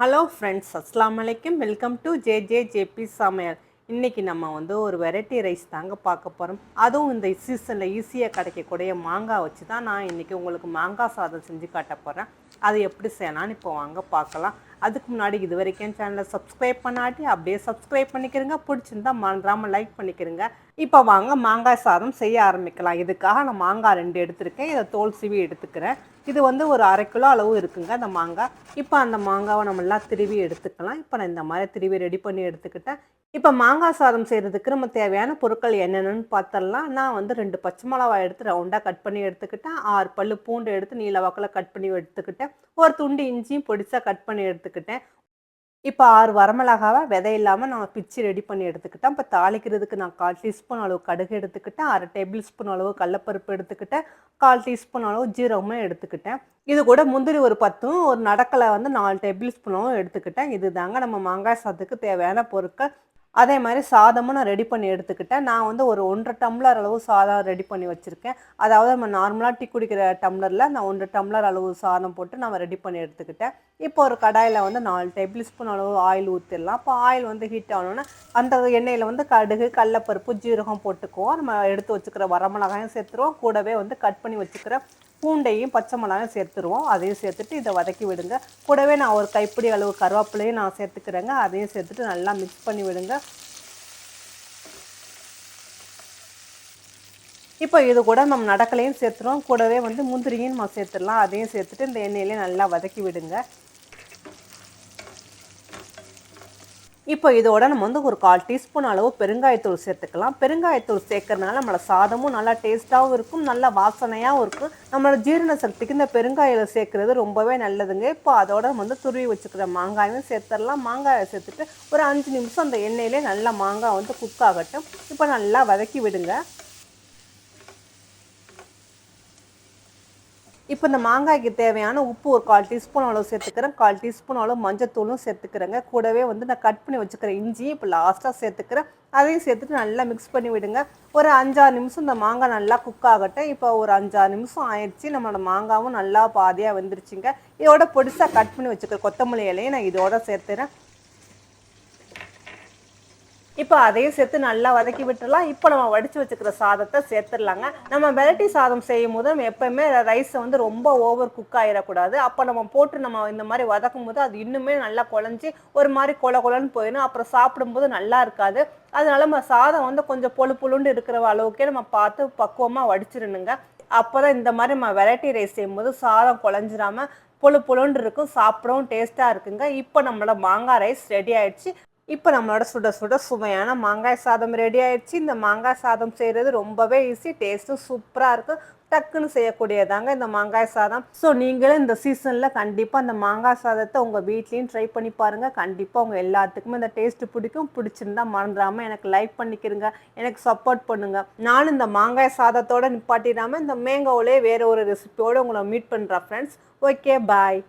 Hello friends அஸ்லாம் வலைக்கம் welcome to J J JP சமையல் இன்றைக்கி நம்ம வந்து ஒரு வெரைட்டி ரைஸ் தாங்க பார்க்க போகிறோம் அதுவும் இந்த சீசனில் ஈஸியாக கிடைக்கக்கூடிய மாங்காய் வச்சு தான் நான் இன்றைக்கி உங்களுக்கு மாங்காய் சாதம் செஞ்சு காட்ட போகிறேன் அது எப்படி செய்யலான்னு இப்போ வாங்க பார்க்கலாம். அதுக்கு முன்னாடி இது வரைக்கும் சேனலை சப்ஸ்கிரைப் பண்ணாட்டி அப்படியே சப்ஸ்கிரைப் பண்ணிக்கிறங்க. பிடிச்சிருந்தா மறந்துடாமல் லைக் பண்ணிக்கிறங்க. இப்போ வாங்க மாங்காய் சாதம் செய்ய ஆரம்பிக்கலாம். இதுக்காக நான் மாங்காய் ரெண்டு எடுத்திருக்கேன். இதை தோல் சீவி எடுத்துக்கிறேன். இது வந்து ஒரு அரை கிலோ அளவு இருக்குங்க அந்த மாங்காய். இப்போ அந்த மாங்காவை நம்ம எல்லாம் திருவி எடுத்துக்கலாம். இப்போ நான் இந்த மாதிரி திருவி ரெடி பண்ணி எடுத்துக்கிட்டேன். இப்போ மாங்காய் சாதம் செய்கிறதுக்கு நம்ம தேவையான பொருட்கள் என்னென்னு பார்த்தரலாம் நான் வந்து ரெண்டு பச்சை மிளகா எடுத்து ரவுண்டாக கட் பண்ணி எடுத்துக்கிட்டேன். ஆறு பல்லு பூண்டு எடுத்து நீல வாக்கில் கட் பண்ணி எடுத்துக்கிட்டேன். ஒரு துண்டு இஞ்சியும் பொடிசாக கட் பண்ணி எடுத்துக்கிட்டேன். இப்போ ஆறு வரமிளகாவை விதை இல்லாமல் நான் பிச்சு ரெடி பண்ணி எடுத்துக்கிட்டேன். இப்போ தாளிக்கிறதுக்கு நான் கால் டீஸ்பூன் அளவு கடுகு எடுத்துக்கிட்டேன். அரை டேபிள் ஸ்பூன் அளவு கடலப்பருப்பு எடுத்துக்கிட்டேன். கால் டீஸ்பூன் அளவு ஜீரகமும் எடுத்துக்கிட்டேன். இது கூட முந்திரி ஒரு பத்தும் ஒரு நடக்கலை வந்து நாலு டேபிள் ஸ்பூனும் எடுத்துக்கிட்டேன். இது தாங்க நம்ம மாங்காய் சாதத்துக்கு தேவையான பொருட்கள். அதே மாதிரி சாதமும் நான் ரெடி பண்ணி எடுத்துக்கிட்டேன். நான் வந்து ஒரு ஒன்றரை டம்ளர் அளவு சாதம் ரெடி பண்ணி வச்சுருக்கேன். அதாவது நம்ம நார்மலாக டீ குடிக்கிற டம்ளரில் நான் ஒன்றரை டம்ளர் அளவு சாதம் போட்டு நான் ரெடி பண்ணி எடுத்துக்கிட்டேன். இப்போ ஒரு கடாயில் வந்து நாலு டேபிள் ஸ்பூன் அளவு ஆயில் ஊற்றிடலாம் அப்போ ஆயில் வந்து ஹீட் ஆகணுன்னா அந்த எண்ணெயில் வந்து கடுகு கடலப்பருப்பு ஜீரகம் போட்டுக்குவோம். நம்ம எடுத்து வச்சுக்கிற வரமிளகாயும் சேர்த்துருவோம். கூடவே வந்து கட் பண்ணி வச்சுக்கிற பூண்டையும் பச்சை மிளகாயும் சேர்த்துருவோம். அதையும் சேர்த்துட்டு இதை வதக்கி விடுங்க. கூடவே நான் ஒரு கைப்பிடி அளவு கருவேப்பிலையும் நான் சேர்த்துக்கிறேங்க. அதையும் சேர்த்துட்டு நல்லா மிக்ஸ் பண்ணி விடுங்க. இப்போ இது கூட நம்ம நடக்கலையும் சேர்த்துருவோம் கூடவே வந்து முந்திரியும் நம்ம சேர்த்துடலாம். அதையும் சேர்த்துட்டு இந்த எண்ணெயிலையும் நல்லா வதக்கி விடுங்க. இப்போ இதோட நம்ம வந்து ஒரு கால் டீஸ்பூன் அளவு பெருங்காயத்தூள் சேர்த்துக்கலாம். பெருங்காயத்தூள் சேர்க்கறதுனால நம்மளோட சாதமும் நல்லா டேஸ்ட்டாகவும் இருக்கும் நல்லா வாசனையாகவும் இருக்கும். நம்மளோட ஜீரண சக்திக்கு இந்த பெருங்காயில் சேர்க்கறது ரொம்பவே நல்லதுங்க. இப்போ அதோட நம்ம வந்து துருவி வச்சுக்கிற மாங்காயும் சேர்த்துடலாம் மாங்காயை சேர்த்துட்டு ஒரு அஞ்சு நிமிஷம் அந்த எண்ணெயிலே நல்லா மாங்காய் வந்து குக் ஆகட்டும். இப்போ நல்லா வதக்கி விடுங்க. இப்போ இந்த மாங்காய்க்கு தேவையான உப்பு ஒரு கால் டீஸ்பூன் அளவு சேர்த்துக்கிறேன். கால் டீஸ்பூன் அளவு மஞ்சத்தூளும் சேர்த்துக்கிறேங்க. கூடவே வந்து நான் கட் பண்ணி வச்சுக்கிறேன் இஞ்சியும் இப்போ லாஸ்ட்டாக சேர்த்துக்கிறேன். அதையும் சேர்த்துட்டு நல்லா மிக்ஸ் பண்ணி விடுங்க. ஒரு அஞ்சாறு நிமிஷம் இந்த மாங்காய் நல்லா குக் ஆகட்டும். இப்போ ஒரு அஞ்சாறு நிமிஷம் ஆயிடுச்சு. நம்மளோட மாங்காவும் நல்லா பாதியாக வந்துருச்சுங்க. இதோட பொடிசாக கட் பண்ணி வச்சுக்கிறேன் கொத்தமல்லி இலையை நான் இதோட சேர்த்துறேன். இப்போ அதையும் சேர்த்து நல்லா வதக்கி விட்டுடலாம். இப்போ நம்ம வடித்து வச்சுக்கிற சாதத்தை சேர்த்துடலாங்க. நம்ம வெரைட்டி சாதம் செய்யும் போது நம்ம எப்போயுமே ரைஸை வந்து ரொம்ப ஓவர் குக் ஆகிடக்கூடாது அப்போ நம்ம போட்டு நம்ம இந்த மாதிரி வதக்கும் போது அது இன்னுமே நல்லா குழஞ்சி ஒரு மாதிரி கொல கொலன்னு போயிடும். அப்புறம் சாப்பிடும்போது நல்லா இருக்காது. அதனால நம்ம சாதம் வந்து கொஞ்சம் பொழு புழுண்டு இருக்கிற அளவுக்கே நம்ம பார்த்து பக்குவமாக வடிச்சிடணுங்க. அப்போ தான் இந்த மாதிரி நம்ம வெரைட்டி ரைஸ் செய்யும்போது சாதம் குழஞ்சிராம பொழு புழுண்டு இருக்கும். சாப்பிடவும் டேஸ்ட்டாக இருக்குங்க. இப்போ நம்மளோட மாங்காய் ரைஸ் ரெடி ஆயிடுச்சு. இப்போ நம்மளோட சுட சுட சுவையான மாங்காய் சாதம் ரெடி ஆயிடுச்சு. இந்த மாங்காய் சாதம் செய்கிறது ரொம்பவே ஈஸி டேஸ்ட்டும் சூப்பராக இருக்கும். டக்குன்னு செய்யக்கூடியதாங்க இந்த மாங்காய் சாதம். ஸோ நீங்களும் இந்த சீசனில் கண்டிப்பாக அந்த மாங்காய் சாதத்தை உங்கள் வீட்லேயும் ட்ரை பண்ணி பாருங்கள் கண்டிப்பாக உங்கள் எல்லாத்துக்குமே இந்த டேஸ்ட்டு பிடிக்கும். பிடிச்சிருந்தா மறந்துடாமல் எனக்கு லைக் பண்ணிக்கிறங்க. எனக்கு சப்போர்ட் பண்ணுங்கள் நானும் இந்த மாங்காய் சாதத்தோடு நிப்பாட்டிடாமல் இந்த மேங்கோவிலே வேறு ஒரு ரெசிபியோடு உங்களை மீட் பண்ணுறேன் ஃப்ரெண்ட்ஸ் ஓகே பாய்